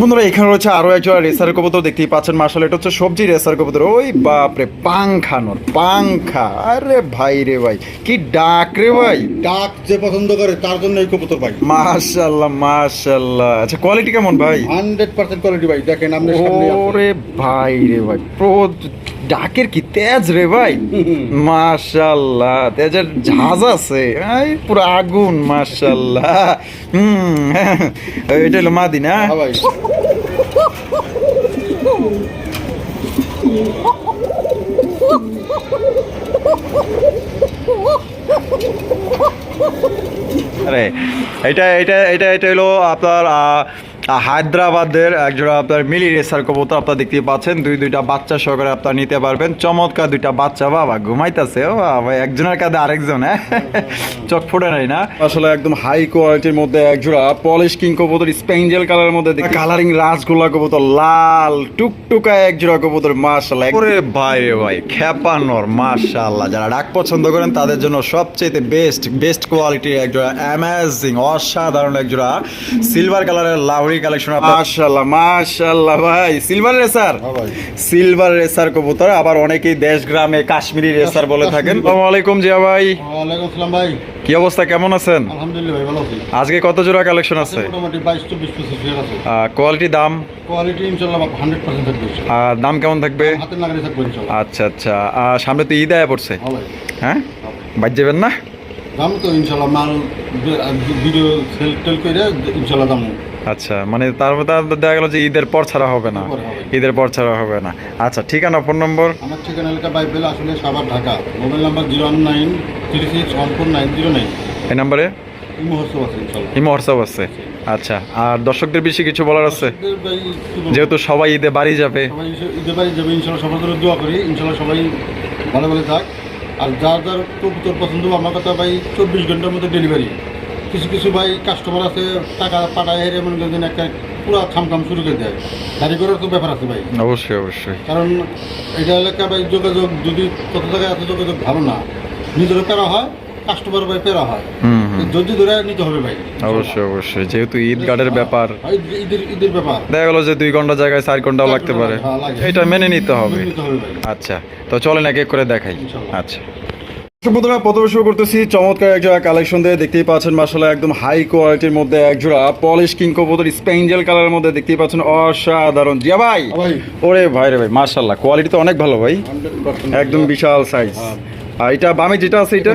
বন্ধুরা এখানে রয়েছে আরও একজন রেসার কবুতর দেখতেই পাচ্ছেন মার্শাল এটা হচ্ছে সবজি রেসার কবুতর। ওই বাপরে পাংখানোর পাংখা। আরে ভাই রে ভাই কি ডাক রে ভাই। ডাক যে পছন্দ করে তার জন্য এই কবুতর ভাই। মাশাল্লাহ মাশাল্লাহ আচ্ছা কোয়ালিটি কেমন ভাই? হান্ড্রেড পার্সেন্ট কোয়ালিটি ভাই দেখেন আপনি। ওরে ভাই রে ভাই প্রো ডাকের কি তেজ রে ভাই? মাশাল্লাহ তেজের ঝাঁজ আছে। এই পুরো আগুন মাশাল্লাহ হুম এটা হলো মাদি না? হ্যাঁ ভাই। আরে এটা এটা এটা এটা হলো আপনার আহ, হায়দ্রাবাদের একজোড়া আপনার মিলি রেসার কবুতর আপনারা দেখতে পাচ্ছেন। দুই দুইটা বাচ্চা সহকারে আপনারা নিতে পারবেন। চমৎকার দুইটা বাচ্চা বাবা ঘুমাইতেছে ও বাবা একজনের কাঁধে আরেকজন হ্যাঁ? চোখ ফুটে নাই না? আসলে একদম হাই কোয়ালিটির মধ্যে একজোড়া পলিশ কিং কবুতর স্পেঞ্জেল কালারের মধ্যে দেখি কালারিং রাসগোল্লা কবুতর লাল টুকটুকা একজোড়া কবুতর মাশাল্লাহ ওরে ভাই রে ভাই খেপানোর মাশাল্লাহ যারা ডাক পছন্দ করেন তাদের জন্য সবচেয়ে বেস্ট বেস্ট কোয়ালিটির একজোড়া অ্যামেজিং অসাধারণ একজোড়া সিলভার কালারের লাউরি কালেকশন মাশাল্লাহ মাশাল্লাহ ভাই। সিলভার রেসার সিলভার রেসার কবুতর আবার অনেকেই দেশ গ্রামে কাশ্মীরি রেসার বলে থাকেন। আসসালামু আলাইকুম জিয়া ভাই। ওয়ালাইকুম আসসালাম ভাই। কি অবস্থা কেমন আছেন? আলহামদুলিল্লাহ ভাই ভালো আছি। আজকে কত জোড়া কালেকশন আছে? মোটামুটি বাইশ চব্বিশ পঁচিশ হাজার আছে। কোয়ালিটি দাম? কোয়ালিটি হান্ড্রেড পার্সেন্ট থাকবে আর দাম কেমন থাকবে? হাতের নাগারে থাকবে ইনশাল্লাহ আচ্ছা আচ্ছা। আর সামনে তো ঈদ আয়া পড়ছে। হ্যাঁ হ্যাঁ? বাদ যাবেন না? দাম তো ইনশাল্লাহ মাল ভিডিও সেল টেল করে ইনশাল্লাহ দাম আচ্ছা মানে তার মধ্যে দেখা গেল যে ঈদের পর ছাড়া হবে না। ঈদের পর ছাড়া হবে না। আচ্ছা ঠিকানা ফোন নম্বর আমার ঠিকানা এলাকা বাইবেল আসলে Savar Dhaka. Mobile number zero nine three six one four nine zero nine. এই নাম্বারে? ইমো হোয়াটসঅ্যাপ আছে আচ্ছা আর দর্শকদের বেশি কিছু বলার আছে? যেহেতু সবাই ঈদে বাড়ি যাবে। ঈদে বাড়ি যাবে ইনশাল্লাহ সবার জন্য দোয়া করি। ইনশাল্লাহ সবাই ভালো ভালো থাক। আর যা যার কবুতর পছন্দ আমার কথা ভাই চব্বিশ ঘণ্টার মধ্যে ডেলিভারি কিছু কিছু ভাই কাস্টমার আছে টাকা পাঠায় হেরে মনে করেন একটা পুরো খাম খাম শুরু করে দেয়। গাড়ি করার তো ব্যাপার আছে ভাই। অবশ্যই অবশ্যই। কারণ এটা এলাকা ভাই যোগাযোগ যদি কত জায়গায় এত যোগাযোগ ভালো না নিজেরও করা হয় কাস্টমার ভাই পেরা হয়। ধরে নিতে হবে ভাই। অবশ্যই অবশ্যই। যেহেতু ঈদ গার্ডের ব্যাপার ঈদের ঈদের ব্যাপার। দেখা গেল যে দুই ঘণ্টা জায়গায় চার ঘন্টাও লাগতে পারে। হ্যাঁ, এটা মেনে নিতে হবে। আচ্ছা তো চলেন এক এক করে দেখাই। আচ্ছা। বন্ধুরা প্রথমে শুরু করতেছি চমৎকার এক জোড়া কালেকশন দিয়ে। দেখতেই পাচ্ছেন মাসাল্লাহ একদম হাই কোয়ালিটির মধ্যে এক জোড়া পলিশ কিং কবুতর স্পেঞ্জেল কালারের মধ্যে দেখতেই পাচ্ছেন অসাধারণ। জিয়া ভাই! হ্যাঁ ওরে ভাই রে ভাই মাশাল্লাহ কোয়ালিটি তো অনেক ভালো ভাই। একদম বিশাল সাইজ হ্যাঁ। আর এটা বামে যেটা আছে এটা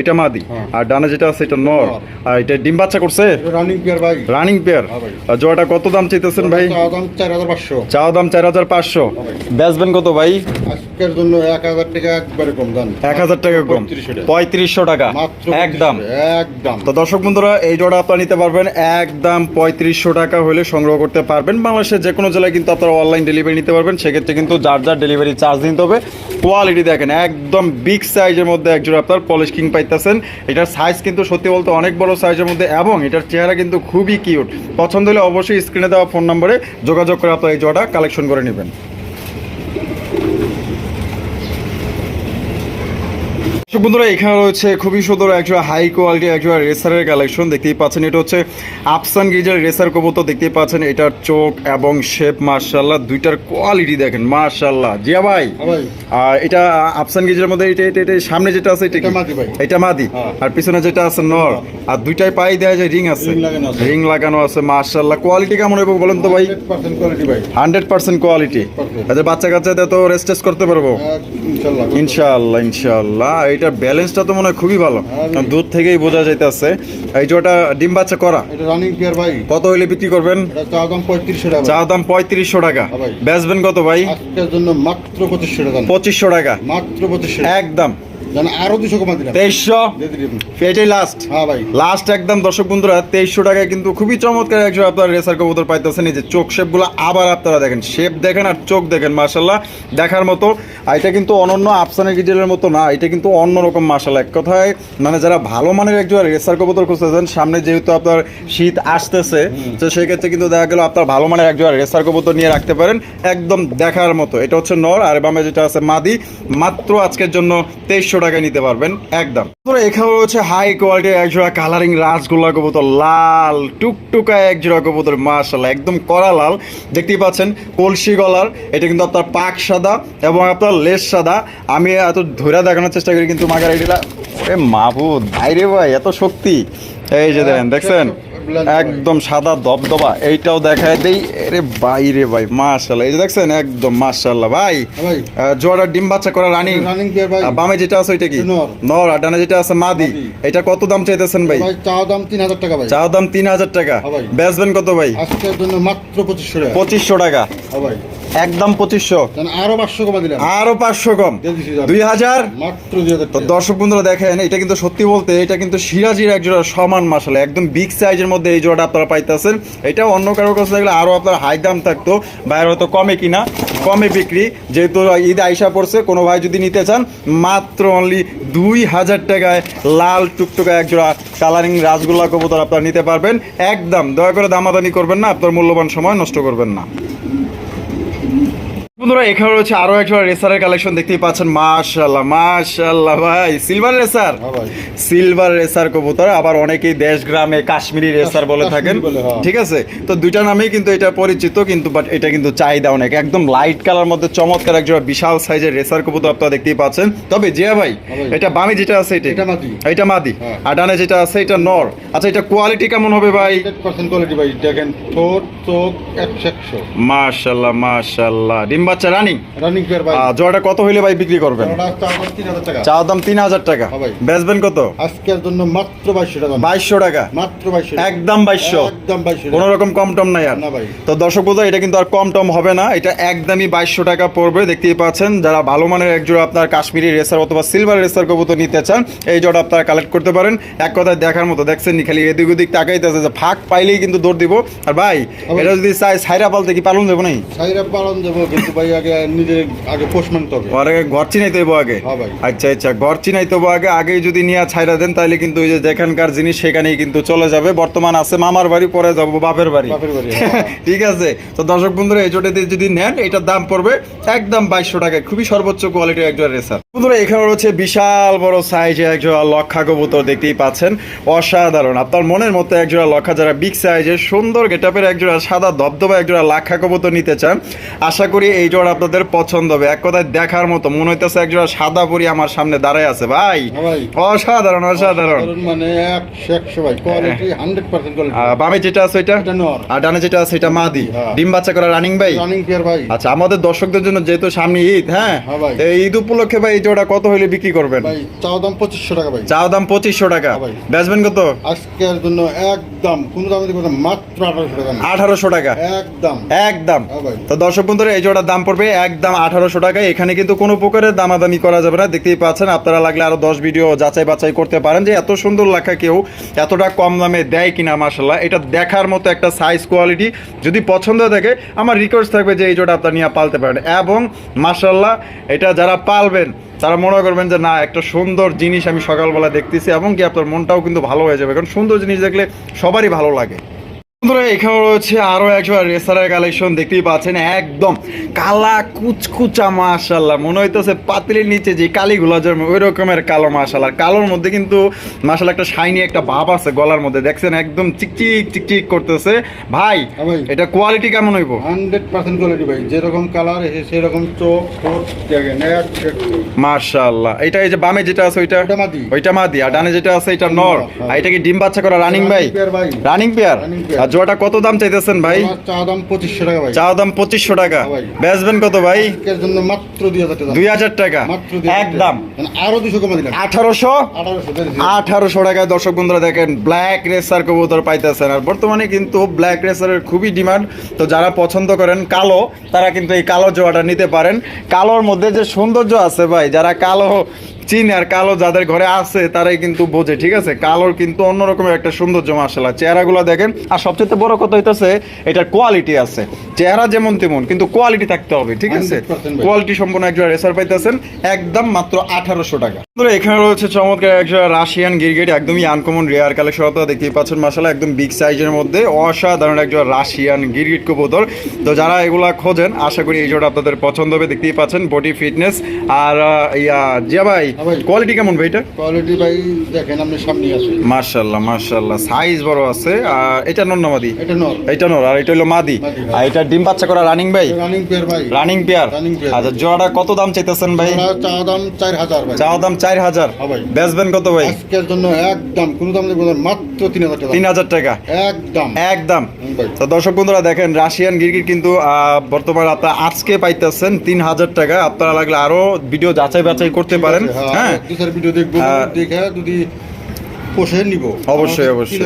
এটা মাদি। হ্যাঁ। আর ডানে যেটা আছে এটা নর। আর এটা ডিম বাচ্চা করছে? রানিং পেয়ার ভাই। রানিং পেয়ার হ্যাঁ আর জোড়াটা কত দাম চাইতেছেন ভাই? চাওয়া দাম চার হাজার পাঁচশো। বেচবেন কত ভাই? আজকের জন্য এক হাজার টাকা একবারে কম দাম। এক হাজার টাকা কম। পঁয়ত্রিশশো টাকা। একদম। একদম তো দর্শক বন্ধুরা এই জোড়া আপনারা নিতে পারবেন। একদম পঁয়ত্রিশশো টাকা হলে সংগ্রহ করতে পারবেন। বাংলাদেশের যে কোনো জেলায় কিন্তু আপনারা অনলাইন ডেলিভারি নিতে পারবেন। সেক্ষেত্রে কিন্তু যার যার ডেলিভারি চার্জ দিতে হবে কোয়ালিটি দেখেন একদম বিগ সাইজের মধ্যে এক জোড়া আপনার পলিশ কিং পাইতেছেন। এটার সাইজ কিন্তু সত্যি বলতে অনেক বড় সাইজের মধ্যে এবং এটার চেহারা কিন্তু খুবই কিউট পছন্দ হলে অবশ্যই স্ক্রিনে দেওয়া ফোন নম্বরে যোগাযোগ করে আপনার এই জোড়াটা কালেকশন করে নেবেন। বন্ধুরা এখানে রয়েছে খুবই সুন্দর একজোড়া হাই কোয়ালিটি একজোড়া রেসারের কালেকশন দেখতেই পাচ্ছেন। এটা হচ্ছে আফসান গিজার রেসার কবুতর দেখতেই পাচ্ছেন। এটার চোখ এবং শেপ মার্শাল্লাহ দুইটার কোয়ালিটি দেখেন মার্শাল্লাহ জিয়া ভাই হ্যাঁ আর এটা আফসান গিজার মধ্যে এটা এটা এটা সামনে যেটা আছে এটা এটা মাদি ভাই। এটা মাদি। হ্যাঁ। আর পিছনে যেটা আছে নর। আর দুইটাই পাই দেওয়া যায় রিং আছে। রিং লাগানো আছে। মার্শাল্লাহ কোয়ালিটি কেমন হবে বলেন তো ভাই? ভাই। Hundred percent quality. আচ্ছা বাচ্চা কাচ্চাদের তো রেস্টেস করতে পারব? এক, ইনশাল্লাহ ইনশাআল্লাহ ব্যালেন্সটা তো মনে হয় খুবই ভালো। দুধ দূর থেকেই বোঝা যাইতেছে। এই জোটা ডিম বাচ্চা করা। এটা রানিং পেয়ার ভাই। কত হইলে বিক্রি করবেন? এটা চা দাম পঁয়ত্রিশশো টাকা। চা দাম পঁয়ত্রিশশো টাকা। হ্যাঁ বেচবেন কত ভাই? আজকের জন্য মাত্র পঁচিশশো টাকা। পঁচিশশো টাকা। মাত্র পঁচিশশো একদম। আরও দুশো কমা দিলাম। তেইশশো? এটাই লাস্ট হ্যাঁ ভাই। লাস্ট একদম দর্শক বন্ধুরা তেইশশো টাকায় কিন্তু খুবই চমৎকার একজন আপনার রেসার কবুতর পাইতেছেন। এই যে চোখ শেপগুলো আবার আপনারা দেখেন শেপ দেখেন আর চোখ দেখেন মার্শাল্লাহ দেখার মতো। আর এটা কিন্তু অনন্য আফসানের গিজেলের মতো না এটা কিন্তু অন্যরকম মার্শাল্লাহ এক কথায় মানে যারা ভালো মানের একজন রেসার কবুতর খুঁজতেছেন সামনে যেহেতু আপনার শীত আসতেছে তো সেক্ষেত্রে কিন্তু দেখা গেল আপনার ভালো মানের একজন রেসার কবুতর নিয়ে রাখতে পারেন একদম দেখার মতো। এটা হচ্ছে নর আর বামে যেটা আছে মাদি মাত্র আজকের জন্য তেইশশো টাকায় নিতে পারবেন, একদম। এখানে রয়েছে হাই কোয়ালিটির একজোড়া কালারিং রাসগোল্লা কবুতর, লাল, টুকটুকা একজোড়া কবুতর মাশাল্লাহ একদম কড়া লাল। দেখতেই পাচ্ছেন, কলসি গলার, এটা কিন্তু আপনার পাক সাদা এবং আপনার লেস সাদা। আমি এত ধরে দেখানোর চেষ্টা করি কিন্তু মাগার আইডিটা ওরে মাহবুদ ভাইরে ভাই, এত শক্তি। এই যে দেখেন, দেখছেন? একদম সাদা দবদবা এইটাও দেখায় দেই। আরে বাইরে ভাই মাশাল্লাহ এই যে দেখছেন একদম মাশাল্লাহ ভাই ভাই। আহ, জোয়ারা ডিম বাচ্চা করা রানি। বামে যেটা আছে ওইটা কি? নর। আর ডানে যেটা আছে মাদি। এটা কত দাম চাইতেছেন ভাই? ভাই চা দাম তিন হাজার টাকা ভাই। চা দাম তিন হাজার টাকা। হ্যাঁ। বেচবেন কত ভাই? আজকের জন্য মাত্র পঁচিশশো টাকা। পঁচিশশো টাকা। হ্যাঁ ভাই। একদম পঁচিশশো। আরও পাঁচশো কমা দিলাম? আরও পাঁচশো কম। দুই হাজার মাত্র তো দর্শক বন্ধুরা দেখেন এটা কিন্তু সত্যি বলতে এটা কিন্তু সিরাজির এক জোড়া সমান মাসালা একদম বিগ সাইজের মধ্যে এই জোড়াটা আপনারা পাইতেছেন। এটা অন্য কারোর কাছে দেখলে আরও আপনার হাই দাম থাকতো। বাইরে হয়তো কমে কিনা কমে বিক্রি। যেহেতু ঈদ আইসা পড়ছে কোনো ভাই যদি নিতে চান মাত্র অনলি দুই হাজার টাকায় লাল টুকটুকা এক জোড়া কালারিং রাসগোল্লা কবুতর আপনারা নিতে পারবেন। একদম দয়া করে দামাদানি করবেন না আপনার মূল্যবান সময় নষ্ট করবেন না। বন্ধুরা এখানে রয়েছে আরও একটা রেসারের কালেকশন দেখতেই পাচ্ছেন। মাশাল্লাহ মাশাল্লাহ ভাই। সিলভার রেসার হ্যাঁ ভাই। সিলভার রেসার কবুতর। আবার অনেকেই দেশ গ্রামে কাশ্মীরি রেসার বলে থাকেন। হ্যাঁ। ঠিক আছে? তো দুইটা নামেই কিন্তু এটা পরিচিত কিন্তু বাট এটা কিন্তু চাহিদা অনেক। একদম লাইট কালার মধ্যে চমৎকার একজোড়া বিশাল সাইজের রেসার কবুতর আপনারা দেখতেই পাচ্ছেন। তবে জিয়া ভাই হ্যাঁ এটা বামে যেটা আছে এটা? এটা মাদি। এটা মাদি। হ্যাঁ। আর ডানে যেটা আছে এটা নর। আচ্ছা এটা কোয়ালিটি কেমন হবে ভাই? হান্ড্রেড পার্সেন্ট কোয়ালিটি ভাই। দেখেন ঠোঁট চোখ একশো একশো। মাশাল্লাহ মাশাল্লাহ ডিম বাচ্চা রানিং রানিং পেয়ার ভাই। জোড়াটা কত হইলে ভাই বিক্রি করবেন? চা দাম তিন হাজার টাকা। হ্যাঁ। বেচবেন কত? আজকের জন্য মাত্র বাইশশো টাকা। বাইশশো টাকা। মাত্র বাইশশো একদম বাইশশো। একদম বাইশশো কোনো রকম কম টম নাই আর। তো দর্শক বন্ধু এটা কিন্তু আর কম টম হবে না। এটা একদমই বাইশশো টাকা পড়বে। দেখতেই পাচ্ছেন যারা ভালো মানের এক জোড়া আপনার কাশ্মীরি রেসার অথবা সিলভার রেসার কবুতর নিতে চান এই জোড়া আপনারা কালেক্ট করতে পারেন। এক কথায় দেখার মতো দেখছেন নি? খালি এদিক ওদিক তাকাইতেছে যে ফাঁক পাইলেই কিন্তু দৌড় দিব। আর ভাই। এটা যদি চাই সাইরা পালতে কি পালন দেবো নাই? সাইরা পালন দেবো কিন্তু ভাই আগে নিজে আগে পোষ মানতে হবে। ওর আগে ঘর চিনাইতে হইবো আগে? হ্যাঁ ভাই। আচ্ছা আচ্ছা ঘর চিনাইতে হইবো আগে আগেই যদি নিয়ে ছাইরা দেন তাহলে কিন্তু ওই যে যেখানকার জিনিস সেখানেই কিন্তু চলে যাবে। বর্তমান আছে মামার বাড়ি পরে যাব বাপের বাড়ি। বাপের বাড়ি, হ্যাঁ। ঠিক আছে? তো দর্শক বন্ধুরা এই যদি নেন এটার দাম পড়বে একদম বাইশশো টাকায়। খুবই সর্বোচ্চ কোয়ালিটির রেসার। বন্ধুরা এখানে রয়েছে বিশাল বড় সাইজে একজোড়া লক্ষা কবুতর দেখতেই পাচ্ছেন। অসাধারণ। আপনার মনের মতো একজোড়া লক্ষা যারা বিগ সাইজের সুন্দর গেটাপের একজোড়া সাদা দবদবা একজোড়া লাক্ষা কবুতর নিতে চান আশা করি এই জোড়া আপনাদের পছন্দ হবে। এক কথায় দেখার মতো মনে হইতেছে একজোড়া সাদা পরি আমার সামনে দাঁড়ায় আছে। ভাই হ্যাঁ অসাধারণ অসাধারণ। মানে একশো একশো ভাই। কোয়ালিটি হান্ড্রেড পার্সেন্ট বামে যেটা আছে এটা আর ডানে যেটা আছে এটা মাদি। হ্যাঁ। ডিম বাচ্চা করা রানিং ভাই? রানিং পেয়ার ভাই। আচ্ছা আমাদের দর্শকদের জন্য যেহেতু সামনে ঈদ হ্যাঁ? হ্যাঁ ঈদ উপলক্ষে ভাই এই জোড়া কত হইলে বিক্রি করবেন? চাও দাম পঁচিশশো টাকা ভাই। চাও দাম পঁচিশশো টাকা। হ্যাঁ। বেচবেন কত? আজকের জন্য একদম কোনো দামে মাত্র আঠারোশো টাকা আঠারোশো টাকা। একদম। একদম। হ্যাঁ তো দর্শক বন্ধুরা এই জোড়ার দাম পড়বে একদম আঠারোশো টাকা এখানে কিন্তু কোনো প্রকারের দামাদামি করা যাবে না। দেখতেই পাচ্ছেন, আপনারা লাগলে আরও দশ ভিডিও যাচাই বাছাই করতে পারেন যে এত সুন্দর লেখা কেউ এতটা কম দামে দেয় কিনা মাসাল্লাহ এটা দেখার মতো একটা সাইজ কোয়ালিটি যদি পছন্দ থাকে, আমার রিকোয়েস্ট থাকবে যে এই জোড়া আপনার নিয়ে পালতে পারেন। এবং মাসাল্লাহ এটা যারা পালবেন, তারা মনে করবেন যে না, একটা সুন্দর জিনিস আমি সকালবেলা দেখতেছি এবং কি আপনার মনটাও কিন্তু ভালো হয়ে যাবে। কারণ সুন্দর জিনিস দেখলে সবারই ভালো লাগে। বন্ধুরা এখানে রয়েছে আরও একজন রেসারের কালেকশন দেখতেই পাচ্ছেন একদম কালা কুচকুচা মাশাল্লাহ মনে হইতেছে পাতিলের নিচে যে কালিগুলো জন্মে ওই রকমের কালো মাশাল্লাহ কালোর মধ্যে কিন্তু মাশাল্লাহ একটা শাইনি একটা ভাব আছে গলার মধ্যে। দেখছেন একদম চিকচিক চিকচিক করতেছে। ভাই এটা কোয়ালিটি কেমন হইব? হান্ড্রেড পার্সেন্ট কোয়ালিটি ভাই। যেরকম কালার সেরকম চোখ। মাশাল্লাহ এটা এই যে বামে যেটা আছে ওইটা। ওইটা মাদি। আর ডানে যেটা আছে এটা নর। হ্যাঁ। আর এটা কি ডিম বাচ্চা করা রানিং ভাই? রানিং পেয়ার আর জোড়াটা কত দাম চাইতেছেন ভাই? চা দাম পঁচিশশো টাকা ভাই। চা দাম পঁচিশশো টাকা। হ্যাঁ বেচবেন কত ভাই? জন্য মাত্র দুই হাজার টাকা। দুই হাজার একদম। মানে আরও দুশো কমে দিলাম আঠারোশো? আঠারোশো আঠারোশো টাকায় দর্শক বন্ধুরা দেখেন ব্ল্যাক রেসার কবুতর পাইতেছেন। আর বর্তমানে কিন্তু ব্ল্যাক রেসারের খুবই ডিমান্ড তো যারা পছন্দ করেন কালো তারা কিন্তু এই কালো জোয়াটা নিতে পারেন। কালোর মধ্যে যে সৌন্দর্য আছে ভাই যারা কালো চিন আর কালো যাদের ঘরে আছে তারাই কিন্তু বোঝে ঠিক আছে? কালোর কিন্তু অন্যরকমের একটা সৌন্দর্য মার্শাল্লাহ চেহারাগুলো দেখেন আর সবচেয়ে বড় কথা হইতেছে এটার কোয়ালিটি আছে। চেহারা যেমন তেমন কিন্তু কোয়ালিটি থাকতে হবে ঠিক আছে? কোয়ালিটি সম্পূর্ণ একজন রেসার পাইতেছেন একদম মাত্র আঠারোশো টাকা। বন্ধুরা, এখানে রয়েছে চমৎকার একজন রাশিয়ান গিরগেট একদমই আনকমন রেয়ার কালেকশন আপনারা দেখতেই পাচ্ছেন। মাসালা একদম বিগ সাইজের মধ্যে অসাধারণ একজন রাশিয়ান গিরগিট কবুতর। তো যারা এগুলা খোঁজেন আশা করি এই জোড়া আপনাদের পছন্দ হবে দেখতেই পাচ্ছেন বডি ফিটনেস আর ইয়া জিয়া ভাই হ্যাঁ কোয়ালিটি কেমন ভাই এটা? কোয়ালিটি ভাই দেখেন আপনি সামনে আছে মার্শাল্লাহ মার্শাল্লাহ সাইজ বড় আছে। আর এটা নন্নমাদি এটা নর। এটা নর আর এটা হলো মাদি। আর এটা ডিম বাচ্চা করা রানিং ভাই? রানিং পেয়ার ভাই। রানিং পেয়ার আচ্ছা জোড়াটা কত দাম চাইতেছেন ভাই? চা দাম চার হাজার ভাই। চাও দাম চার হাজার হ্যাঁ বেচবেন কত ভাই? আজকের জন্য একদম কোনো দাম দেখব মাত্র তিন হাজার টাকা। তিন হাজার টাকা। একদম। একদম। তো দর্শক বন্ধুরা দেখেন রাশিয়ান গিরগির কিন্তু বর্তমানে আপনার আজকে পাইতেছেন তিন হাজার টাকা। আপনারা লাগলে আরও ভিডিও যাচাই বাছাই করতে পারেন। হ্যাঁ ভিডিও দেখব হ্যাঁ। দেখে যদি পোষে নিব। অবশ্যই অবশ্যই।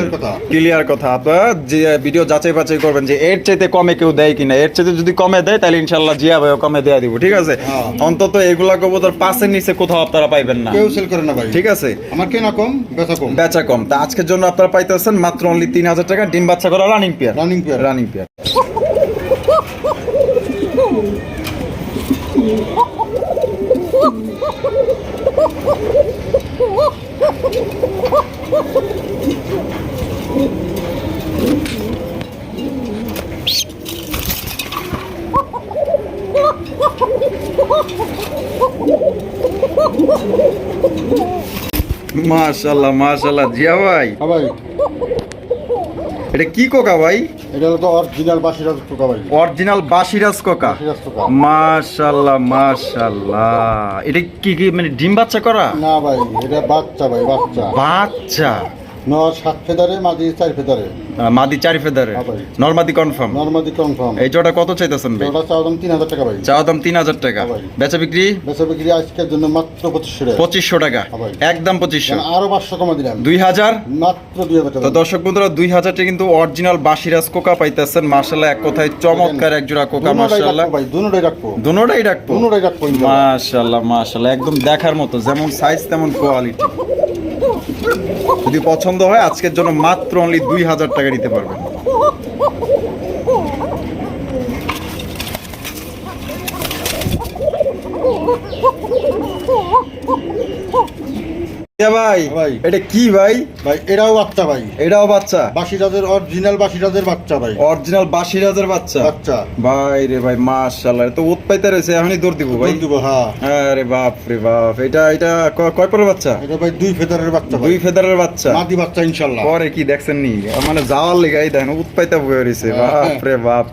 ক্লিয়ার কথা। আপনারা যে ভিডিও যাচাই বাছাই করবেন যে এর চাইতে কমে কেউ দেয় কিনা এর চাইতে যদি কমে দেয় তাহলে ইনশাল্লাহ জিয়া ভাইও কমে দেয়া দিব ঠিক আছে? হ্যাঁ। অন্তত এগুলা কবুতর পাশের নিচে কোথাও আপনারা পাইবেন না। কেউ সেল করে না ভাই। ঠিক আছে? আমার কেনা কম বেচা কম। বেচা কম। তা আজকের জন্য আপনারা পাইতেছেন মাত্র অনলি তিন হাজার টাকা। ডিম বাচ্চা করা running pair running pair running pair মাশাল্লাহ মাশাল্লাহ জিয়া ভাই। হ্যাঁ ভাই। এটা কি কোকা ভাই? এটা হলো তো অরিজিনাল বাসিরাজ কোকা ভাই। অরিজিনাল বাসিরাজ কোকা? মাশাআল্লাহ মাশাল্লাহ এটা কি কি মানে ডিম বাচ্চা করা? না ভাই এটা বাচ্চা ভাই বাচ্চা। বাচ্চা। ন সাত ফেদারে মাদি চার ফেদারে। মাদি চারি ফেদারে। কনফার্ম? নর্মাদি কনফার্ম। এই জোড়া কত চাইতেছেন ভাই? ওটা চাওয়া দাম তিন হাজার টাকা ভাই। চাওয়া দাম তিন হাজার টাকা। বেচা বিক্রি? বেচা বিক্রি আজকের জন্য মাত্র পঁচিশশো টাকা। পঁচিশশো টাকা। একদম পঁচিশশো। আরও পাঁচশো কমা দিলাম। দুই হাজার? মাত্র দুই হাজার তো দর্শক বন্ধুরা কিন্তু অরিজিনাল বাসিরাজ কোকা পাইতেছেন। মার্শাল্লাহ এক কথায় চমৎকার এক জোড়া কোকা রাখব ভাই রাখব। দুনোটাই রাখব? একদম দেখার মতো যেমন সাইজ তেমন কোয়ালিটি যদি পছন্দ হয় আজকের জন্য মাত্র অনলি দুই হাজার টাকা দিতে পারবেন। ভাই ভাই। এটা কি ভাই? ভাই এটাও বাচ্চা ভাই। এটাও বাচ্চা? বাসিরাজের অরিজিনাল বাসিরাজের বাচ্চা ভাই। অরিজিনাল বাসিরাজের বাচ্চা? বাচ্চা। ভাই রে ভাই মাশাল্লাহ তো উৎপাইতে রয়েছে এখনই দৌড় দিব ভাই। দিব হ্যাঁ। আরে বাপ রে বাপ এটা এটা কয় পরের বাচ্চা? এটা ভাই দুই ফেদারের বাচ্চা দুই ফেদারের বাচ্চা? মাদি বাচ্চা ইনশাল্লাহ পরে কি দেখছেন নি? মানে যাওয়ার লেগে এই দেখেন উৎপাইতা বয়ে রয়েছে বাপ রে বাপ।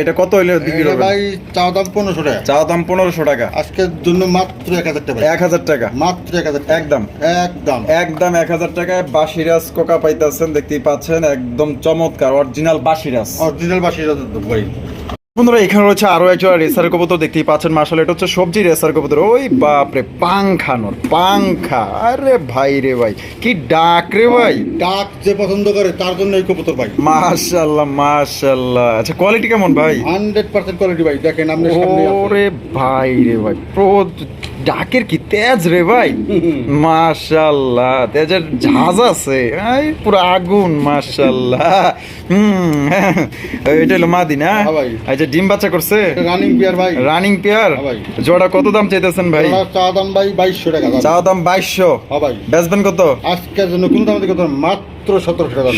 এটা কত হইলে বিক্রি ভাই চাওয়া দাম পনেরোশো টাকা। চা দাম পনেরোশো টাকা। আজকের জন্য মাত্র এক হাজার টাকা ভাই। এক হাজার টাকা। মাত্র এক হাজার টাকা। একদম। একদম। একদম এক হাজার টাকায় বাসিরাজ কোকা পাইতেছেন দেখতেই পাচ্ছেন একদম চমৎকার অরিজিনাল বাসিরাজ। অরিজিনাল বাসিরাজের ভাই। বন্ধুরা এখানে রয়েছে আরও রেসার কবুতর দেখতেই পাচ্ছেন মার্শাল এটা হচ্ছে সবজি রেসার কবুতর। ওই বাপরে পাংখানোর পাংখা। আরে ভাই রে ভাই কি ডাক রে ভাই। ডাক যে পছন্দ করে তার জন্য এই কবুতর ভাই। মাশাল্লাহ মাশাল্লাহ আচ্ছা কোয়ালিটি কেমন ভাই? হান্ড্রেড পার্সেন্ট কোয়ালিটি ভাই দেখেন আপনি সামনে ওরে ভাই রে ভাই প্রো ডাকের কি তেজ রে ভাই? মাশাল্লাহ তেজের ঝাঁজ আছে। পুরো আগুন মাশাল্লাহ। হুম এটা হলো মাদি না? হ্যাঁ ভাই। আচ্ছা ডিম বাচ্চা করছে? রানিং পিয়ার ভাই। রানিং পেয়ার হ্যাঁ জোড়া কত দাম চাইতেছেন ভাই? চা দাম ভাই বাইশশো টাকা। চাওয়া দাম বাইশশো। হ্যাঁ ভাই। বেচবেন কত? আজকের জন্য কোন দাম থেকে মাত্র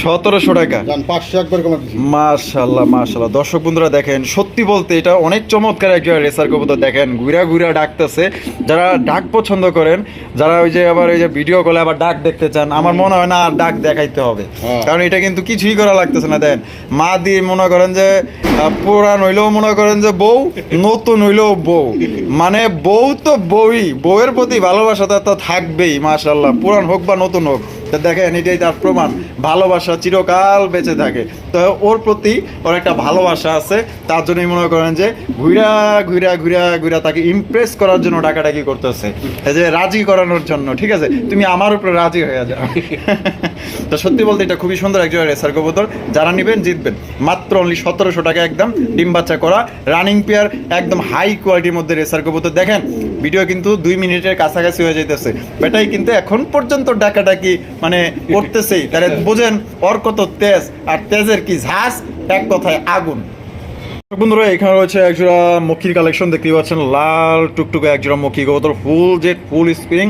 সতেরোশো টাকা। দর্শক বন্ধুরা দেখেন সত্যি বলতে এটা অনেক চমৎকার একজন রেসার কবুতর। দেখেন ঘুরা ঘুরা ডাকতেছে। যারা ডাক পছন্দ করেন যারা ওই যে আবার ওই যে ভিডিও কলে আবার ডাক দেখতে চান আমার মনে হয় না আর ডাক দেখাইতে হবে। হ্যাঁ। কারণ এটা কিন্তু কিছুই করা লাগতেছে না। দেন মা দিয়ে মনে করেন যে পুরান হইলেও মনে করেন যে বউ নতুন হইলেও বউ। মানে বউ তো বউই বউয়ের প্রতি ভালোবাসা তো থাকবেই মাশাল্লাহ। পুরান হোক বা নতুন হোক। দেখেন এটাই তার প্রমাণ। ভালোবাসা চিরকাল বেঁচে থাকে। তো ওর প্রতি ওর একটা ভালোবাসা আছে, তার জন্যই মনে করেন যে ঘুরা ঘুরা ঘুরা ঘুরা তাকে ইমপ্রেস করার জন্য ডাকাডাকি করতেছে। এই যে রাজি করানোর জন্য, ঠিক আছে? তুমি আমার উপরে রাজি হয়ে যাও। তো সত্যি বলতে এটা খুবই সুন্দর একজন রেসার কবুতর। যারা নেবেন, জিতবেন। মাত্র অনলি সতেরোশো টাকা একদম ডিম বাচ্চা করা রানিং পেয়ার একদম হাই কোয়ালিটির মধ্যে রেসার কবুতর। দেখেন ভিডিও কিন্তু দুই মিনিটের কাছাকাছি হয়ে যাইতেছে। বেটাই কিন্তু এখন পর্যন্ত ডাকাডাকি মানে করতেছেই। তাহলে বোঝেন ওর কত তেজ, আর তেজের কি ঝাঁস এক কথায় আগুন। বন্ধুরা, এখানে রয়েছে একজোড়া মক্ষির কালেকশন দেখতে পাচ্ছেন, লাল টুকটুকে একজোড়া মক্ষি কবুতর ফুল জেট, ফুল স্প্রিং।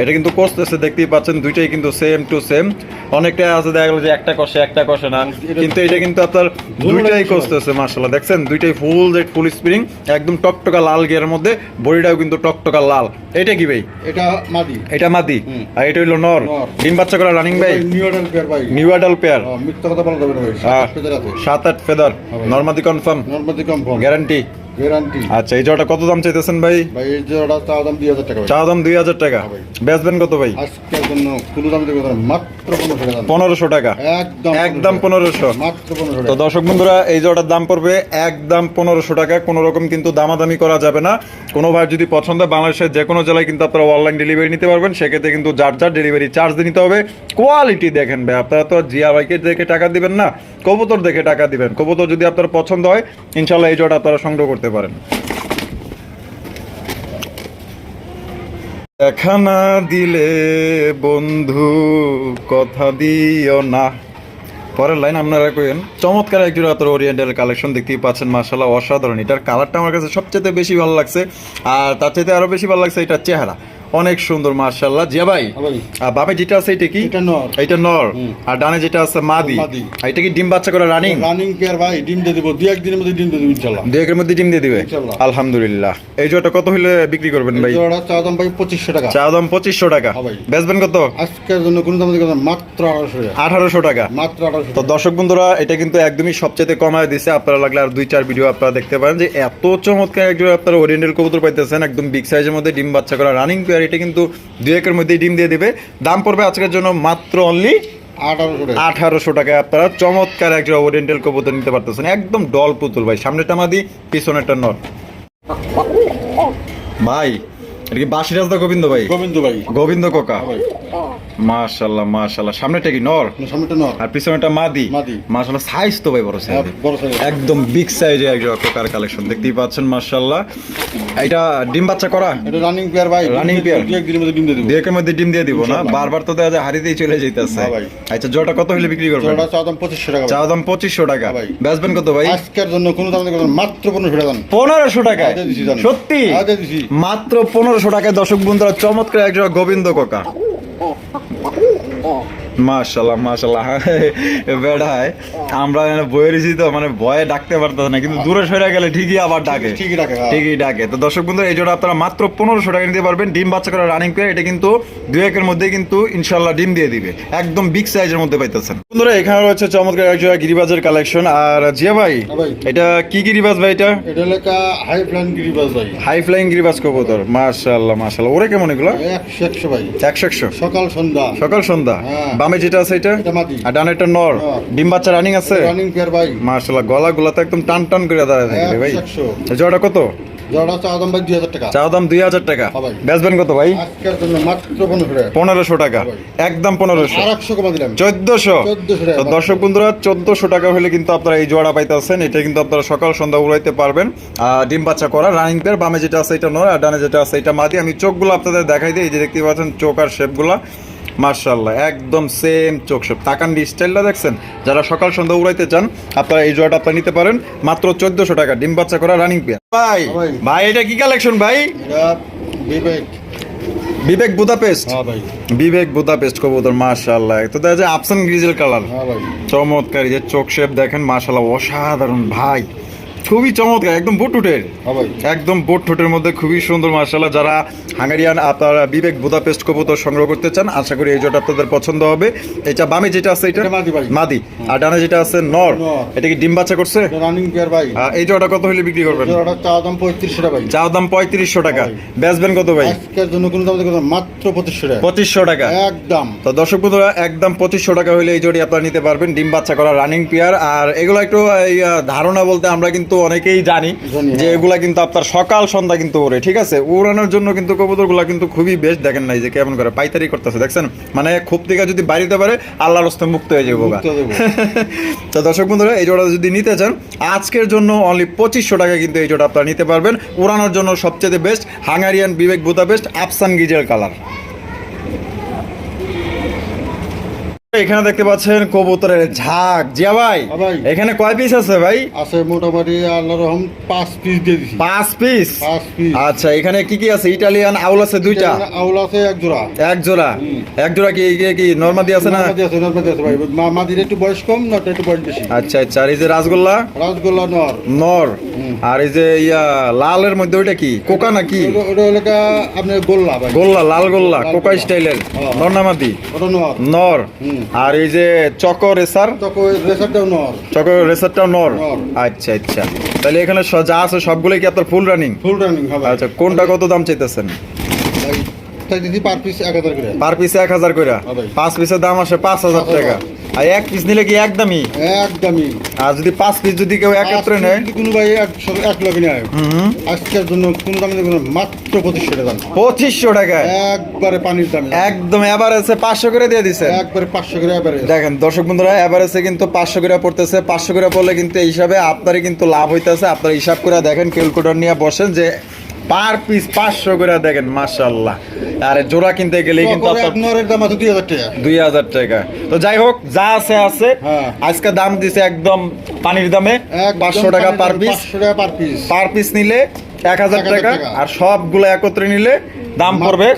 এটা কিন্তু কষতেছে দেখতেই পাচ্ছেন দুইটাই কিন্তু সেম টু সেম অনেকটা আছে দেখা গেলো যে একটা কষে একটা কষে না। কিন্তু এটা কিন্তু আপনার দুইটাই কষতেছে মার্শাল্লাহ দেখছেন দুইটাই ফুল জেট ফুল স্প্রিং একদম টকটকা লাল গিয়ার মধ্যে বডিটাও কিন্তু টকটকা লাল। এটা কি ভাই? এটা মাদি। এটা মাদি। আর এটা হইল নর। ডিম বাচ্চা করা রানিং ভাই? নিউ অর্ডার পেয়ার ভাই। নিউ অ্যাডাল পেয়ার মিথ্যা কথা বলা যাবে না ভাই। সাত আট ফেদার। নর্মাদি কনফার্ম নর্মাদি কনফার্ম গ্যারান্টি গ্যারান্টি। আচ্ছা এই জোড়াটা কত দাম চাইতেছেন ভাই? ভাই এই জোড়াটা চা দাম দুই হাজার টাকা চা দাম দুই হাজার টাকা। হ্যাঁ বেচবেন কত ভাই? আজকের জন্য কোনো দাম দেবে মাত্র টাকা পনেরোশো টাকা। একদম একদম পনেরোশো। মাত্র তো দর্শক বন্ধুরা এই জোড়াটার দাম পড়বে একদম পনেরোশো টাকা। কোনো রকম কিন্তু দামাদামি করা যাবে না। কোনো ভাই যদি পছন্দ হয় বাংলাদেশের যে কোনো জেলায় কিন্তু আপনারা অনলাইন ডেলিভারি নিতে পারবেন। সেক্ষেত্রে কিন্তু যার যার ডেলিভারি চার্জ দিয়ে নিতে হবে। কোয়ালিটি দেখেন ভাই আপনারা তো জিয়া ভাইকে দেখে টাকা দিবেন না। কবুতর দেখে টাকা দিবেন। কবুতর যদি আপনার পছন্দ হয় ইনশাল্লাহ এই জোড়া আপনারা সংগ্রহ করতে পারেন। দেখা না দিলে বন্ধু, কথা দিও না। পরের লাইন আপনারা কইেন চমৎকার একজন আপনার ওরিয়েন্টাল কালেকশন দেখতেই পাচ্ছেন মার্শাল্লাহ অসাধারণ। এটার কালারটা আমার কাছে সবচেয়ে বেশি ভালো লাগছে, আর তার চাইতে আরও বেশি ভালো লাগছে এটার চেহারা। অনেক সুন্দর মার্শাল্লাহ জিয়া ভাই আর বামে যেটা আছে এটা কি? এটা নর। এটা নর। আর ডানে যেটা আছে মাদি। এটা কি ডিম বাচ্চা করে রানিং রানিং পেয়ার ভাই ডিম দিয়ে দেবো। দু একদিনের মধ্যে ডিম দিয়ে দেবো ইনশাল্লাহ দুই একের মধ্যে ডিম দিয়ে দিবে। আলহামদুলিল্লাহ। এই জোটা কত হইলে বিক্রি করবেন ভাই? জোড়াটা চা দাম ভাই পঁচিশশো টাকা। চা দাম পঁচিশশো টাকা। হ্যাঁ ভাই। বেচবেন কত? আজকের জন্য কোনো দাম মাত্র আঠারোশো টাকা। আঠারোশো টাকা। মাত্র আঠারোশো তো দর্শক বন্ধুরা এটা কিন্তু একদমই সবচেয়ে কমায় দিছে। আপনারা লাগলে আর দুই চার ভিডিও আপনারা দেখতে পারেন যে এত চমৎকার একজন আপনারা ওরিয়েন্টাল কবুতর পাইতেছেন একদম বিগ সাইজের মধ্যে ডিম বাচ্চা করা রানিং পেয়ার এটা কিন্তু দু একের মধ্যে ডিম দিয়ে দেবে। দাম পড়বে আজকের জন্য মাত্র অনলি আঠারোশো টাকা। টাকায় আপনারা চমৎকার একটা ওরিয়েন্টাল কবুতর নিতে পারতেছেন। একদম ডল পুতুল ভাই। সামনেটা মাদি পিছনেরটা নট ভাই ডিম দিয়ে দিব। না? বারবার তো দেয়া হারিতেই চলে যাইতাছে। আচ্ছা জোটা কত হলে বিক্রি করব জোড়া দাম পঁচিশশো টাকা চাওয়া কত ভাই? আজকের জন্য মাত্র টাকা টাকা? সত্যি? মাত্র 15 পনেরোশো টাকায় দর্শক বন্ধুরা চমৎকার একজন গোবিন্দ কোকা। মাশাল্লাহ মাশাল্লাহ বেড়ায় আমরা এখানে বয়ে রেছি তো মানে ভয়ে ডাকতে পারতেছে না কিন্তু দূরে সরে গেলে ঠিকই আবার ডাকে। ঠিকই ডাকে, হ্যাঁ। ঠিকই ডাকে। তো দর্শক বন্ধু এই জন্য আপনারা মাত্র পনেরোশো টাকা নিতে পারবেন ডিম বাচ্চা করে রানিং পেয়ে এটা কিন্তু দুই একের মধ্যে কিন্তু ইনশাল্লাহ ডিম দিয়ে দিবে। একদম বিগ সাইজের মধ্যে পাইতেছেন। বন্ধুরা এখানে রয়েছে চমৎকার একজন গিরিবাজের কালেকশন আর জিয়া ভাই হ্যাঁ এটা কি গিরিবাজ ভাই এটা? এটা এলাকা হাই প্ল্যান গিরিবাস ভাই। হাই ফ্লাইং গিরিবাজ কবুতর মাশাআল্লাহ মাশাআল্লাহ। ওরে কেমন এগুলো? একশো একশো ভাই। একশো একশো। সকাল সন্ধ্যা। সকাল সন্ধ্যা। হ্যাঁ। বামে যেটা আছে এটা? আর ডানেরটা নর। নর। ডিম বাচ্চা রানিং আছে? রানিং পেয়ার ভাই। মাশাআল্লাহ গলা গুলা তো একদম টান টান করে দাঁড়ায় থাকে ভাই। জোড়া কত? জোড়াটা চা দাম ভাই দুই হাজার টাকা। চা দাম দুই হাজার টাকা। হ্যাঁ বেচবেন কত ভাই? আজকের জন্য মাত্র পনেরোশো টাকা। পনেরোশো টাকা। হ্যাঁ একদম পনেরোশো। আর একশো কমা দিলাম। চোদ্দশো। 1400 টাকা। তো দর্শক বন্ধুরা চোদ্দশো টাকা হলে কিন্তু আপনারা এই জোড়া পাইতেছেন। এটা কিন্তু আপনারা সকাল সন্ধ্যা উড়াইতে পারবেন। আর ডিম বাচ্চা করা রানিং পেয়ার বামে যেটা আছে এটা নয় আর ডানে যেটা আছে এটা মাদি আমি চোখগুলো আপনাদের দেখাই দিই। এই যে দেখতে পাচ্ছেন চোখ আর শেপগুলা মার্শাল্লাহ একদম সেম চোখ শেপ তাকান স্টাইলটা দেখছেন? যারা সকাল সন্ধ্যা উড়াইতে চান আপনারা এই জোড়াটা আপনারা নিতে পারেন। মাত্র চোদ্দশো টাকা ডিম বাচ্চা করা রানিং পেয়ার ভাই ভাই। এটা কি কালেকশন ভাই? বিবেক। বিবেক বুদাপেস্ট হ্যাঁ বিবেক বুদাপেস্ট কবুতর মার্শাল্লাহ তো দেখা যায় আপসান গ্রিজেল কালার হ্যাঁ চমৎকার যে চোখ শেপ দেখেন মাশাল্লাহ অসাধারণ ভাই। খুবই চমৎকার একদম বুটুটের হ্যাঁ ভাই। একদম বোট ঠোঁটের মধ্যে খুবই সুন্দর মার্শাল্লাহ যারা হাঙ্গারিয়ান আপনারা বিবেক বুদাপেস্ট কবুতর সংগ্রহ করতে চান আশা করি এই জোটা আপনাদের পছন্দ হবে। এটা বামে যেটা আছে এটা মাদি আর ডানে যেটা আছে নর। এটা কি ডিম বাচ্চা করছে? রানিং পেয়ার ভাই। এই জোটা কত হলে বিক্রি করবেন? জোড়াটা চা দাম পঁয়ত্রিশশো টাকা দাম। বেচবেন কত ভাই? আজকের জন্য কোনো দাম মাত্র পঁচিশশো টাকা। পঁচিশশো টাকা। একদম। তো দর্শক বন্ধুরা একদম পঁচিশশো টাকা হলে এই জোড়ি আপনারা নিতে পারবেন। ডিম বাচ্চা করা রানিং পেয়ার আর এগুলো একটু ধারণা বলতে আমরা কিন্তু অনেকেই জানি যে হ্যাঁ। এগুলা কিন্তু আপনার সকাল সন্ধ্যা কিন্তু ওরে ঠিক আছে উড়ানোর জন্য কিন্তু কবুতরগুলা কিন্তু খুবই বেশ দেখেন নাই যে কেমন করে পাইতারি করতেছে দেখছেন মানে খুব থেকে যদি বাড়িতে পারে আল্লাহর হস্তে মুক্ত হয়ে যাব গা। মুক্ত হয়ে যাব। তো দর্শক বন্ধুরা এই জোড়া যদি নিতে চান আজকের জন্য অনলি পঁচিশশো টাকা কিন্তু এই জোড়া আপনারা নিতে পারবেন উড়ানোর জন্য সবচেয়ে বেস্ট হাঙ্গারিয়ান বিবেক বুদা বেস্ট আফসান গিজের কালার এখানে দেখতে পাচ্ছেন কবুতরের ঝাঁক। জিয়া ভাই হ্যাঁ এখানে কয় পিস আছে ভাই? আছে মোটামুটি আল্লাহ রহম পাঁচ পিস দিয়ে দিছি। পাঁচ পিস পাঁচ পিস আচ্ছা এখানে কি কি আছে? ইটালিয়ান আউল আছে দুইটা? আউল আছে এক জোড়া। এক জোড়া? এক জোড়া কি কি- কি নর্মাদি আছে না? নর্মাদি আছে নর্মাদি আছে ভাই। মা- মাদির একটু বয়স কম না একটু বয়স বেশি? আচ্ছা আচ্ছা। আর এই যে রাসগোল্লা? রাজগোল্লা নর। নর। আর এই যে ইয়া লালের মধ্যে ওইটা কি? কোকা নাকি ওটা- হলো আপনার গোল্লা ভাই। গোল্লা লাল গোল্লা কোকা। স্টাইলের। হ্যাঁ। নর্নামাদি ওটা নর। নর। আর এই যে চকো রেসার? চকো রেসারটাও নর। আচ্ছা আচ্ছা। তাহলে এখানে যা আছে সবগুলোই কি আপনার ফুল রানিং ফুল রানিং আচ্ছা কোনটা কত দাম চাইতেছেন? তাই দিদি পার পিস এক হাজার করে। পার পিসে এক হাজার করে পাঁচ পিসের দাম আসে পাঁচ হাজার পাঁচ হাজার। টাকা। আর এক পিস নিলে কি একদমই? একদমই। আর যদি পাঁচ পিস যদি কেউ একত্রে নেয়? যদি কোনো ভাই এক এক লগে নেয়। আজকের জন্য কোনো দামে দেবেন মাত্র পঁচিশশো টাকা দাম। পঁচিশশো একবারে পানির দামে। একদম এভারেজে করে দিয়ে দিছে। একবারে পাঁচশো করে একবারে দেখেন দর্শক বন্ধুরা এভারেজে কিন্তু পাঁচশো করে পড়তেছে। পাঁচশো করে পড়লে কিন্তু এই হিসাবে আপনারই কিন্তু লাভ হইতেছে। আপনার হিসাব করে দেখেন ক্যালকুলেটর নিয়ে বসেন যে পার পিস পাঁচশো করে দেখেন মাশাল্লাহ আর জোড়া কিনতে গেলে কিন্তু দুই হাজার টাকা। তো যাই হোক যা আছে আছে। হ্যাঁ। আজকে দাম দিছে একদম পানির দামে পাঁচশো টাকা per piece. Per piece. Per piece নিলে এক হাজার টাকা। আর সবগুলো একত্রে নিলে দাম পড়বে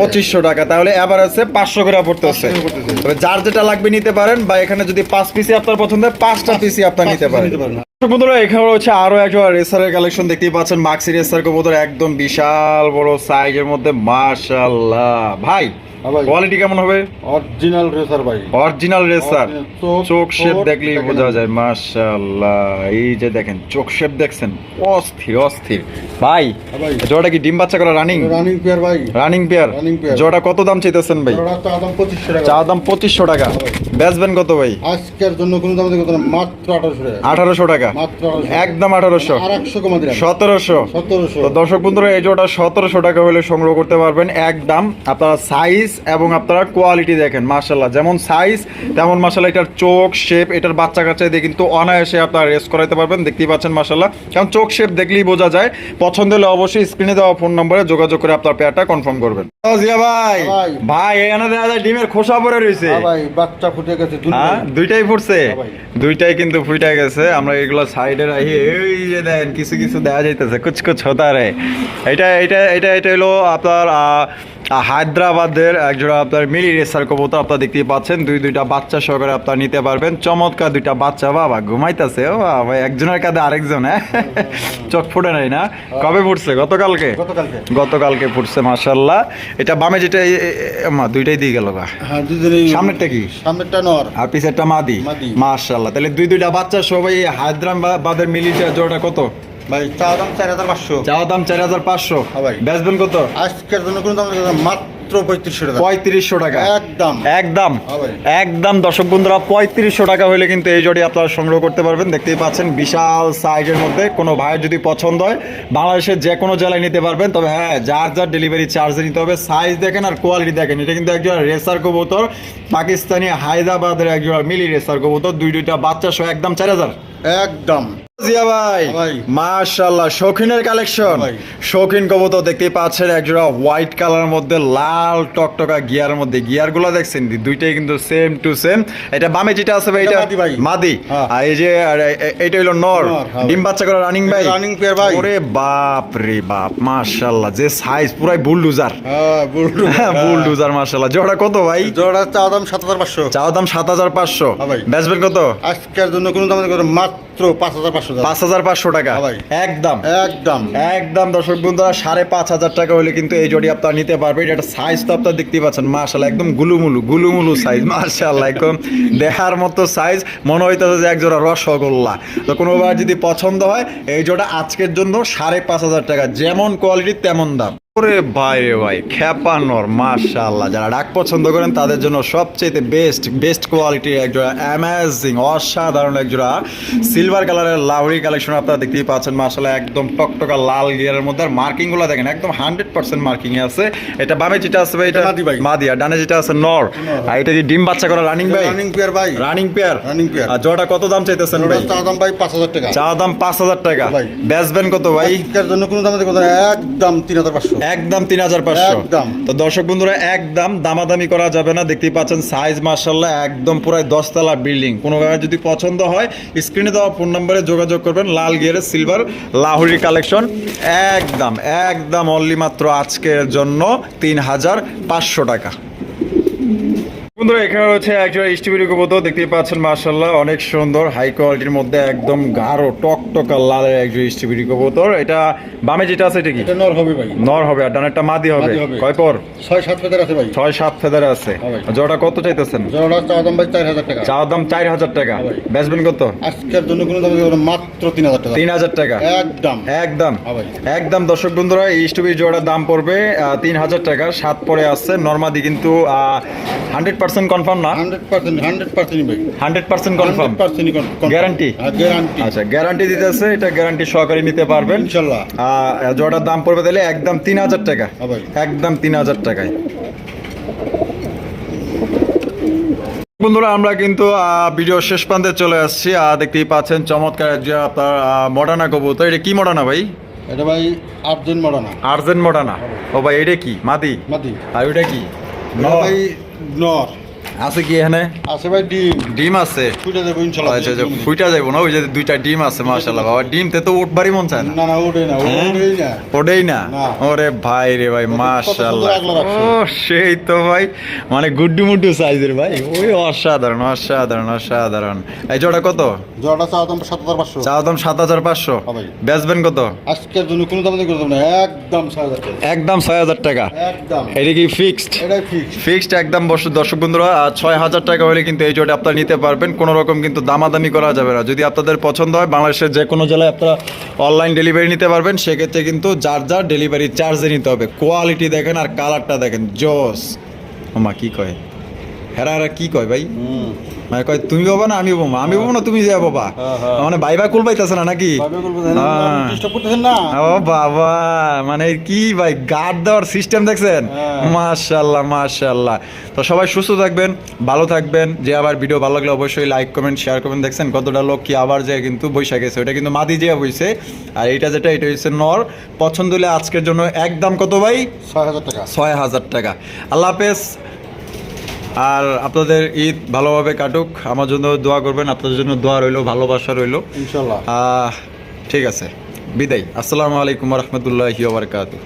পঁচিশশো টাকা। তাহলে এবার আছে পাঁচশো করে পড়তেছে। 500 তবে যার যেটা লাগবে নিতে পারেন বা এখানে যদি পাঁচ পিসি আপনার পছন্দ পাঁচটা পিসি আপনার নিতে পারেন। বন্ধুরা এখানে হচ্ছে আরও একটা রেসারের কালেকশন দেখতেই পাচ্ছেন। মাক্সি রেসার কবুতর একদম বিশাল বড় সাইজের মধ্যে মাশাআল্লাহ। ভাই হ্যাঁ কোয়ালিটি কেমন হবে? অরিজিনাল রেসার ভাই। অরিজিনাল রেসার চোখ- শেপ দেখলেই বোঝা যায় মাশাআল্লাহ। এই যে দেখেন চোখ শেপ দেখছেন অস্থির অস্থির। ভাই হ্যাঁ। জোড়াটা কি ডিম বাচ্চা করা রানিং রানিং পেয়ার ভাই। রানিং পেয়ার জোড়া কত দাম চাইতেছেন ভাই? চা দাম পঁচিশশো টাকা। হ্যাঁ বেচবেন কত ভাই? আজকের জন্য কোনো দাম মাত্র আঠারোশো টাকা। আঠারোশো টাকা। একদম আঠারোশো। আর একশো কমা দিলাম। সতেরোশো। সতেরোশো। তো দর্শক বন্ধুরা এই জোড়া সতেরোশো টাকা হলে সংগ্রহ করতে পারবেন একদম। আপনারা সাইজ এবং আপনারা কোয়ালিটি দেখেন মার্শাল্লাহ যেমন সাইজ তেমন মার্শাল্লাহ এটার চোখ শেপ এটার বাচ্চা কাচ্চা দিয়ে কিন্তু অনায়াসে আপনারা করাইতে পারবেন। দেখতেই পাচ্ছেন মার্শাল্লাহ কারণ চোখ শেপ দেখলেই বোঝা যায়। পছন্দ হলে অবশ্যই স্ক্রিনে দেওয়া ফোন নম্বরে যোগাযোগ করে আপনার পেয়ারটা কনফার্ম করবেন। জিয়া ভাই ভাই। ভাই এখানে দেখা যায় ডিমের খোসা রয়েছে হ্যাঁ বাচ্চা ফুটে গেছে হ্যাঁ দুইটাই ফুটছে? হ্যাঁ দুইটাই কিন্তু ফুটে গেছে। আমরা এগুলো সাইডে রাখি। এই যে দেন, কিছু কিছু দেখা যাইতেছে। কুচ কুচ হতা রে। এটা এটা এটা এটা হলো আপনার হায়দ্রাবাদের একজোড়া আপনার মিলি রেসার কবুতর আপনারা দেখতে পাচ্ছেন। দুই দুইটা বাচ্চা সহকারে আপনারা নিতে পারবেন। চমৎকার দুইটা বাচ্চা বাবা ঘুমাইতেছে। ও বাবা একজনের কাঁধে আরেকজন হ্যাঁ? চোখ ফুটে নাই না? কবে ফুটছে? গতকালকে? গতকালকে। ফুটছে মাশাল্লাহ এটা বামে যেটা মা দুইটাই দিয়ে গেল গা হ্যাঁ সামনেরটা কি? সামনেরটা নর। আর পিছেরটা মাদি। মাদি। মাশাআল্লাহ। তাহলে দুই দুইটা বাচ্চা সবাই হায়দ্রাবাদের মিলিটা জোড়া কত? ভাই চা দাম চার হাজার পাঁচশো। চাওয়া দাম চার হাজার পাঁচশো। হ্যাঁ ভাই। বেচবেন কত? আজকের জন্য কোনো দাম মাত্র পঁয়ত্রিশশো টাকা। পঁয়ত্রিশশো টাকা। একদম। একদম। হ্যাঁ একদম দর্শক বন্ধুরা পঁয়ত্রিশশো টাকা হলে কিন্তু এই জোড়ি আপনারা সংগ্রহ করতে পারবেন। দেখতেই পাচ্ছেন বিশাল সাইজের মধ্যে কোনো ভাইয়ের যদি পছন্দ হয় বাংলাদেশের যে কোনো জেলায় নিতে পারবেন। তবে হ্যাঁ যার যার ডেলিভারি চার্জে নিতে হবে সাইজ দেখেন আর কোয়ালিটি দেখেন। এটা কিন্তু একজন রেসার কবুতর পাকিস্তানি হায়দ্রাবাদের একজন মিলি রেসার কবুতর। দুই দুইটা বাচ্চা সহ একদম চার হাজার। একদম। জিয়া ভাই। মাশাআল্লাহ শৌখিনের কালেকশন। শৌখিন কবুতর দেখতেই পাচ্ছেন একজোড়া হোয়াইট কালারের মধ্যে লাল টকটকা গিয়ারের মধ্যে। গিয়ার দেখছেন দুইটাই কিন্তু সেম টু সেম এটা বামে যেটা আছে ভাই এটা এটা মাদি ভাই। মাদি। হ্যাঁ। আর এই যে এটা হলো নর। হ্যাঁ। ডিম বাচ্চা করে রানিং ভাই। running pair ভাই। ওরে বাপ রে বাপ মাশাআল্লাহ যে সাইজ পুরাই বুলডুজার হ্যাঁ বুলডুজার মাশাআল্লাহ। জোড়া কত ভাই? জোড়া চা দাম সাত হাজার পাঁচশো। চাওয়া দাম সাত হাজার পাঁচশো। হ্যাঁ ভাই। বেচবেন কত? আজকের জন্য কোনো দাম না, মাত্র পাঁচ হাজার পাঁচশো পাঁচ হাজার পাঁচশো টাকা। হ্যাঁ ভাই। একদম। একদম। একদম দর্শক বন্ধুরা সাড়ে পাঁচ হাজার টাকা হলে কিন্তু এই জড়ি আপনারা নিতে পারবেন এটা সাইজ তো আপনারা দেখতেই পাচ্ছেন মার্শাল্লাহ একদম গুলুমুলু গুলুমুলু সাইজ মার্শাল্লাহ একদম দেখার মতো সাইজ মনে হইতেছে যে এক জোড়া রসগোল্লা। তো কোনোবার যদি পছন্দ হয় এই জোড়া আজকের জন্য সাড়ে পাঁচ হাজার টাকা। যেমন কোয়ালিটি তেমন দাম। ওরে ভাই রে ভাই খ্যাপানোর মাশাআল্লাহ। যারা ডাক পছন্দ করেন তাদের জন্য সবচেয়ে বেস্ট বেস্ট কোয়ালিটির একজোড়া অ্যামেজিং অসাধারণ একজোড়া সিলভার কালারের লাউরি কালেকশন আপনারা দেখতেই পাচ্ছেন। মাশাআল্লাহ একদম টকটকা লাল গিয়ারের মধ্যে। আর মার্কিংগুলো দেখেন একদম হান্ড্রেড পার্সেন্ট মার্কিং আছে। এটা বামে যেটা আছে ভাই এটা ভাই। মাদি ডানে যেটা আছে নর। আর এটা যে ডিম বাচ্চা করা রানিং ভাই? রানিং পেয়ার ভাই। Running pair Running pair। আর জোড়া কত দাম চাইতেছেন ভাই? চা দাম ভাই পাঁচ হাজার টাকা। চা দাম পাঁচ হাজার টাকা। ভাই। বেচবেন কত ভাই? আজকের জন্য কোনো দাম একদম তিন হাজার পাঁচশো। একদম তিন হাজার পাঁচশো। একদম। তো দর্শক বন্ধুরা একদম দামাদামি করা যাবে না। দেখতেই পাচ্ছেন সাইজ মার্শাল্লাহ একদম পুরো দশতলা বিল্ডিং কোনো জায়গায় যদি পছন্দ হয় স্ক্রিনে দেওয়া ফোন নম্বরে যোগাযোগ করবেন লাল গিয়ারের সিলভার লাহুরি কালেকশন একদম একদম অনলি মাত্র আজকের জন্য তিন হাজার পাঁচশো টাকা। বন্ধুরা এখানে রয়েছে একজন স্টিবিরি কবুতর দেখতেই পাচ্ছেন মার্শাল্লাহ অনেক সুন্দর হাই কোয়ালিটির মধ্যে একদম গাঢ় টক টকা লালের একজন স্টিবিরি কবুতর। এটা বামে যেটা আছে এটা কি? নর হবে ভাই। নর হবে আর ডানেরটা মাদি হবে। কয় পর? ছয় সাত ফেদার আছে ভাই। ছয় সাত ফেদার আছে। হবে। জোড়া কত চাইতেছেন? জোড়া চাওয়া দাম ভাই চার হাজার টাকা। চাওয়ার দাম চার হাজার টাকা। হবে। কত? আজকের জন্য কোনো দাম মাত্র তিন হাজার টাকা। তিন হাজার টাকা। একদম। একদম। একদম দর্শক বন্ধুরা এই স্টুবির জোড়ার দাম পড়বে তিন হাজার টাকা। সাত পরে আসছে নর্মাদি কিন্তু হান্ড্রেড পার্সেন্ট কনফার্ম না হান্ড্রেড পার্সেন্ট হান্ড্রেড পার্সেন্ট ভাই hundred percent confirm percent Guarantee? Guarantee আচ্ছা গ্যারান্টি দিতেছে এটা গ্যারান্টি সহকারে নিতে পারবেন। ইনশাল্লাহ। জোড়ার দাম পড়বে তাহলে একদম তিন হাজার টাকা। একদম তিন হাজার টাকায়। বন্ধুরা আমরা কিন্তু ভিডিও শেষ প্রান্তে চলে আসছি। আহ, দেখতেই পাচ্ছেন চমৎকার যে আপনার মডার্না কবুতর। এটা কি মডার্না ভাই? এটা ভাই আটজন মডানা। আর্জেন্ট মডার্না ও ভাই এটা কি? মাদি? মাটি আর ওইটা কি? এটা ভাই নর। আছে কি এখানে? আছে ভাই ডিম। ডিম আছে। ইনশাল্লাহ আচ্ছা আচ্ছা ফুইটা যাইবো না ওই যে দুইটা ডিম আছে বাবা। তে উঠবারই মন চায় না। না না ওঠে না হ্যাঁ? ওঠেই না? না। ওরে ভাই রে ভাই। ও সেই তো ভাই মানে গুড্ডু মুড্ডু সাইজের ভাই। ওই অসাধারণ অসাধারণ অসাধারণ। এই জোড়া কত? জোড়াটা চাওয়া দাম সাত হাজার পাঁচশো। চা দাম সাত হাজার পাঁচশো। হ্যাঁ। বেচবেন কত? আজকের জন্য কোনো দাম করতাম না একদম ছয় হাজার টাকা। একদম ছয় হাজার টাকা। একদম। এটা কি ফিক্সড এটাই ফিক্স ফিক্সড একদম বস দর্শক বন্ধুরা ছয় হাজার টাকা হলে কিন্তু এই জোটে আপনারা নিতে পারবেন। কোনো রকম কিন্তু দামাদামি করা যাবে না। যদি আপনাদের পছন্দ হয়, বাংলাদেশের যে কোনো জেলায় আপনারা অনলাইন ডেলিভারি নিতে পারবেন। সেক্ষেত্রে কিন্তু যার যার ডেলিভারি চার্জে নিতে হবে। কোয়ালিটি দেখেন আর কালারটা দেখেন। জস। ওমা, কী কয়? হেরা হেরা কি কয় ভাই? মানে কয় তুমি বাবা না আমি বাবা আমি বাবা না তুমি যা বাবা হ্যাঁ, হ্যাঁ। মানে ভাই ভাই কুল পাইতেছে না নাকি? হ্যাঁ। ও বাবা মানে কি ভাই গার্ড দেওয়ার সিস্টেম দেখছেন? হ্যাঁ। মাশাল্লাহ মাশাল্লাহ তো সবাই সুস্থ থাকবেন ভালো থাকবেন। যে আবার ভিডিও ভালো লাগলে অবশ্যই লাইক কমেন্ট শেয়ার করবেন। দেখছেন কতটা লোক কি আবার যে কিন্তু বৈশাখ গেছে। ওটা কিন্তু মাদি যে বইছে আর এইটা যেটা এটা হচ্ছে নর। পছন্দ হলে আজকের জন্য একদম কত ভাই? ছয় হাজার টাকা। ছয় হাজার টাকা। আল্লাহ হাফেজ। আর আপনাদের ঈদ ভালোভাবে কাটুক। আমার জন্য দোয়া করবেন আপনাদের জন্য দোয়া রইল ভালোবাসা রইল। ইনশাল্লাহ। ঠিক আছে বিদায়। আসসালামু আলাইকুম রহমতুল্লাহি ওবরকাতু